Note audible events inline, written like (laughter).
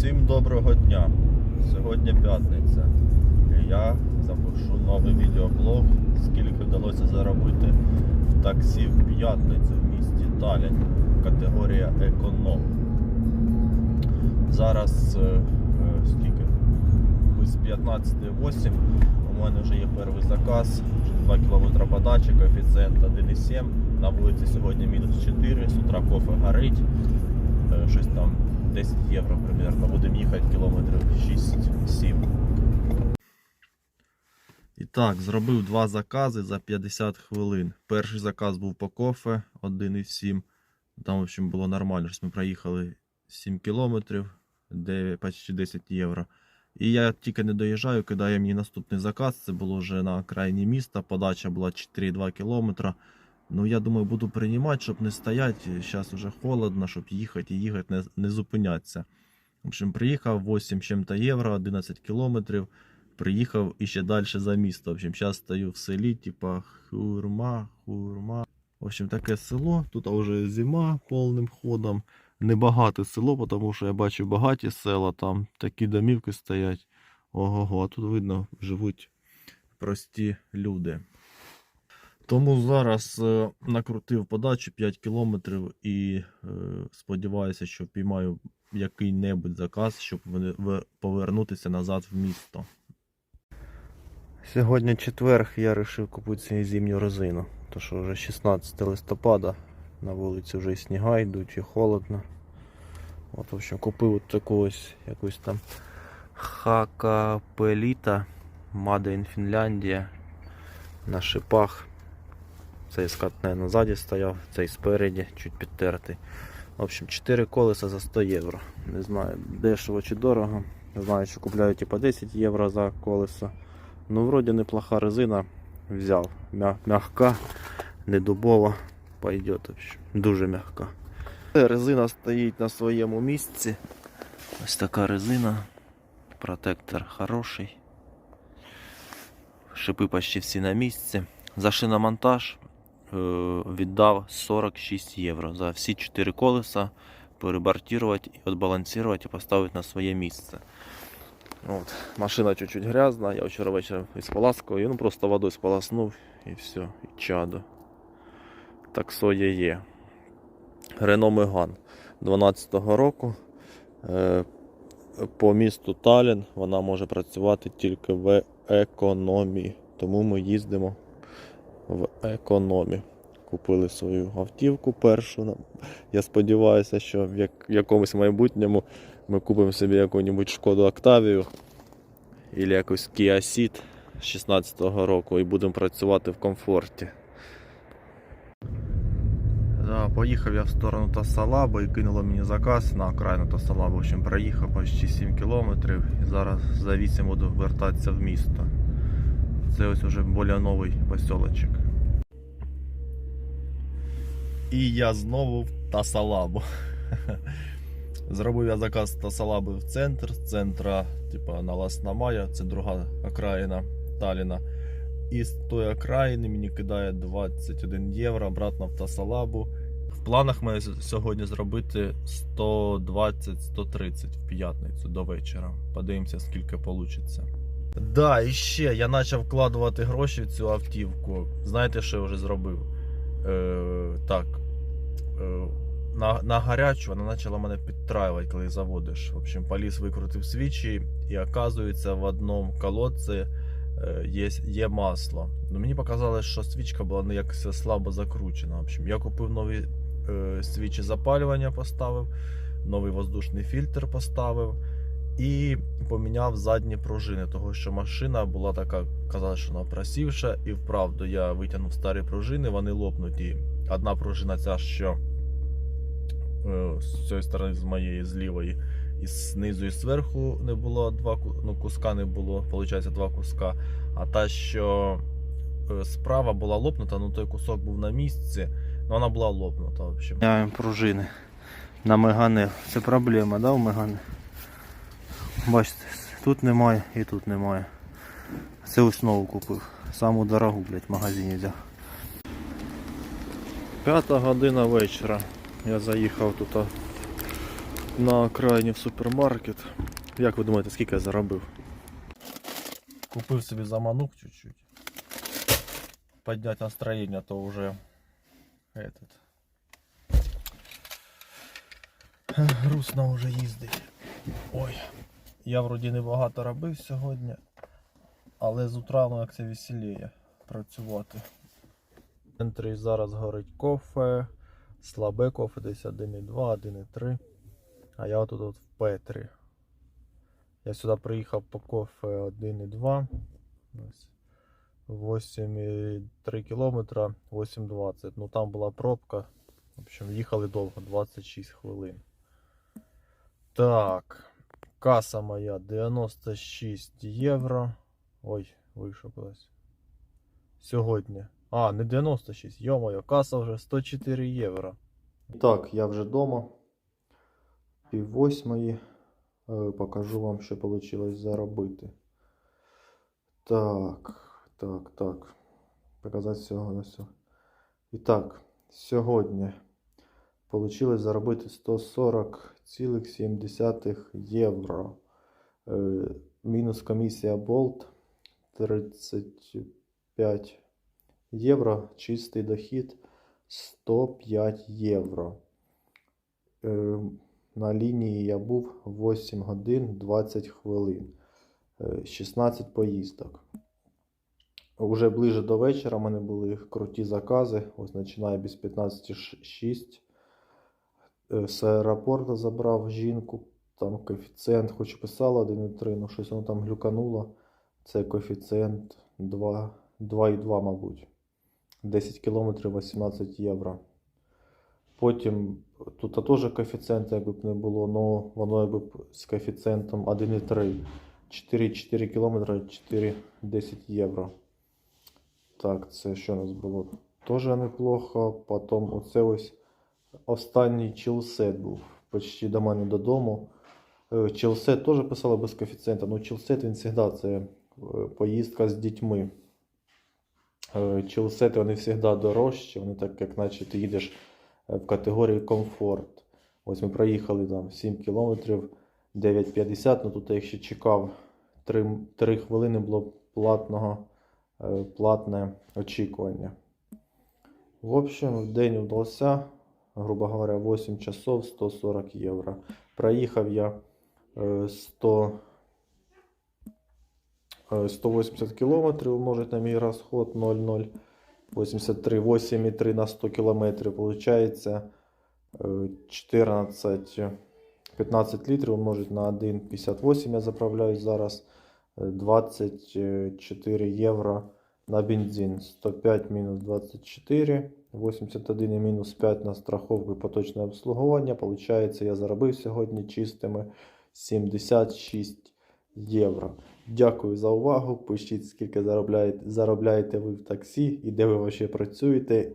Всім доброго дня! Сьогодні п'ятниця. Я запишу новий відеоблог, скільки вдалося заробити в таксі в п'ятницю в місті Таллін. Категорія економ. Зараз е, е, скільки? Без 15.08 у мене вже є перший заказ. 2 км подачі, коефіцієнт 1,7. На вулиці сьогодні мінус 4, з утра кофе горить. Е, Щось там 10 євро примерно. Будемо їхати кілометрів 6-7. І так, зробив два закази за 50 хвилин. Перший заказ був по кофе 1,7. Там, в общем, було нормально. Щось Ми проїхали 7 кілометрів, 9, почти 10 євро. І я тільки не доїжджаю, кидає мені наступний заказ. Це було вже на окраїні міста. Подача була 4,2 кілометра. Ну, я думаю, буду приймати, щоб не стояти. Зараз вже холодно, щоб їхати і їхати, не, не зупинятися. В общем, приїхав 8 чим-то євро, 11 кілометрів. Приїхав і ще далі за місто. В общем, зараз стою в селі, типа хурма, хурма. В общем, таке село. Тут вже зима повним ходом. Небагате село, тому що я бачу багаті села, там такі домівки стоять. Ого, а тут видно, живуть прості люди. Тому зараз е, накрутив подачу 5 кілометрів і е, сподіваюся, що впіймаю який-небудь заказ, щоб повернутися назад в місто. Сьогодні четверг я вирішив купити собі зимню резину. То що вже 16 листопада, на вулиці вже і сніга йдуть, і холодно. От, в общем, купив от таку ось якусь там Хакапеліта Made in Фінляндія на шипах. Цей скат, наверное, ззаді стояв, цей спереді, чуть підтертий. В общем, 4 колеса за 100 євро. Не знаю, дешево чи дорого. Знаю, що купляють типа 10 євро за колесо. Ну, вроді неплоха резина. Взяв. Мя- Мягка, не дубова. Пойдет. Дуже мягка. Резина стоїть на своєму місці. Ось така резина. Протектор хороший. Шипи почти всі на місці. За шиномонтаж віддав 46 євро за всі 4 колеса перебортувати, відбалансувати і поставити на своє місце. От. Машина чуть-чуть грязна, я вчора вечором ісполаскав її, ну просто водою сполоснув і все, і чадо. Так соя є. Renault Megane 12-го року. Е, по місту Талін вона може працювати тільки в економі. Тому ми їздимо в економі. Купили свою автівку першу. Я сподіваюся, що в якомусь майбутньому ми купимо собі яку-небудь шкоду Октавію або якусь Kia Ceed 16-го року і будемо працювати в комфорті. Поїхав я в сторону Тасалаба і кинуло мені заказ на окраїну Тасалаба. В общем, проїхав почти 7 кілометрів і зараз за 8 буду вертатися в місто. Це ось уже більш новий поселочок. І я знову в Тасалабу. (laughs) Зробив я заказ Тасалаби в центр. З центра, типа на Ласнамая, це друга окраїна Таліна. І з тої окраїни мені кидає 21 євро обратно в Тасалабу. В планах мене сьогодні зробити 120-130 в п'ятницю до вечора. Подивимося, скільки вийде. Да, і ще я почав вкладувати гроші в цю автівку. Знаєте, що я вже зробив? Е, так. Е, на, на гарячу вона почала мене підтраювати, коли заводиш. В общем, поліз викрутив свічі, і оказується, в одному колодці е, є, є масло. Ну, мені показалось, що свічка була ну, якось слабо закручена. В общем, я купив нові е, свічі запалювання, поставив, новий воздушний фільтр поставив і поміняв задні пружини, того що машина була така, казала, що вона просівша, і вправду я витягнув старі пружини, вони лопнуті. Одна пружина ця, що е, з цієї сторони, з моєї, з лівої, і знизу і зверху не було два ну, куска не було, виходить, два куска. А та, що е, справа була лопнута, ну той кусок був на місці, ну вона була лопнута. В общем. Пружини на Мегане. Це проблема, да, у Мегане? Бачите, тут немає і тут немає. Це ось нову купив. Саму дорогу, блядь, в магазині взяв. П'ята година вечора. Я заїхав тут на окраїні в супермаркет. Як ви думаєте, скільки я заробив? Купив собі заманух чуть-чуть. Поднять настроєння, то вже этот. Грустно вже їздить. Ой. Я вроді не багато робив сьогодні, але з утра ну, як це веселіє працювати. В центрі зараз горить кофе, слабе кофе десь 1,2, 1,3. А я тут от в Петрі. Я сюди приїхав по кофе 1,2. 8,3 кілометра, 8,20. Ну там була пробка. В общем, їхали довго, 26 хвилин. Так. Каса моя 96 євро. Ой, вийшов кудись. Сьогодні. А, не 96, йо-моє, каса вже 104 євро. Так, я вже вдома. Пів восьмої. Е, Покажу вам, що вийшло заробити. Так, так, так. Показати всього на все. І так, сьогодні вийшло заробити 140,7 євро. Е, Мінус комісія Болт 35 євро. Чистий дохід 105 євро. Е, На лінії я був 8 годин 20 хвилин. Е, 16 поїздок. Уже ближе до вечора в мене були круті закази. Ось починає без 15.06. Е, З аеропорту забрав жінку. Там коефіцієнт, хоч і писало 1,3, ну щось воно там глюкануло. Це коефіцієнт 2,2, мабуть. 10 кілометрів 18 євро. Потім тут теж коефіцієнт якби б не було, але воно якби б з коефіцієнтом 1,3. 4,4 кілометри 4,10 євро. Так, це що у нас було? Теж неплохо. Потім оце ось останній чилсет був почти до мене додому. Е, Чилсет теж писали без коефіцієнта, але чилсет він завжди це е, поїздка з дітьми. Е, Чилсети вони завжди дорожчі, вони так, як наче ти їдеш в категорії комфорт. Ось ми проїхали там 7 кілометрів 9,50, ну тут я ще чекав 3, 3 хвилини було платного, платне очікування. В общем, день удался, грубо говоря, 8 часов 140 євро. Проїхав я е, 100, е, 180 кілометрів умножить на мій розход 0,083, 8,3 на 100 кілометрів, получається е, 14, 15 літрів умножить на 1,58 я заправляюсь зараз, е, 24 євро на бензин. 105 мінус 24, 81 і мінус 5 на страховку і поточне обслуговування. Получається, я заробив сьогодні чистими 76 євро. Дякую за увагу. Пишіть, скільки заробляєте, заробляєте ви в таксі і де ви ще працюєте.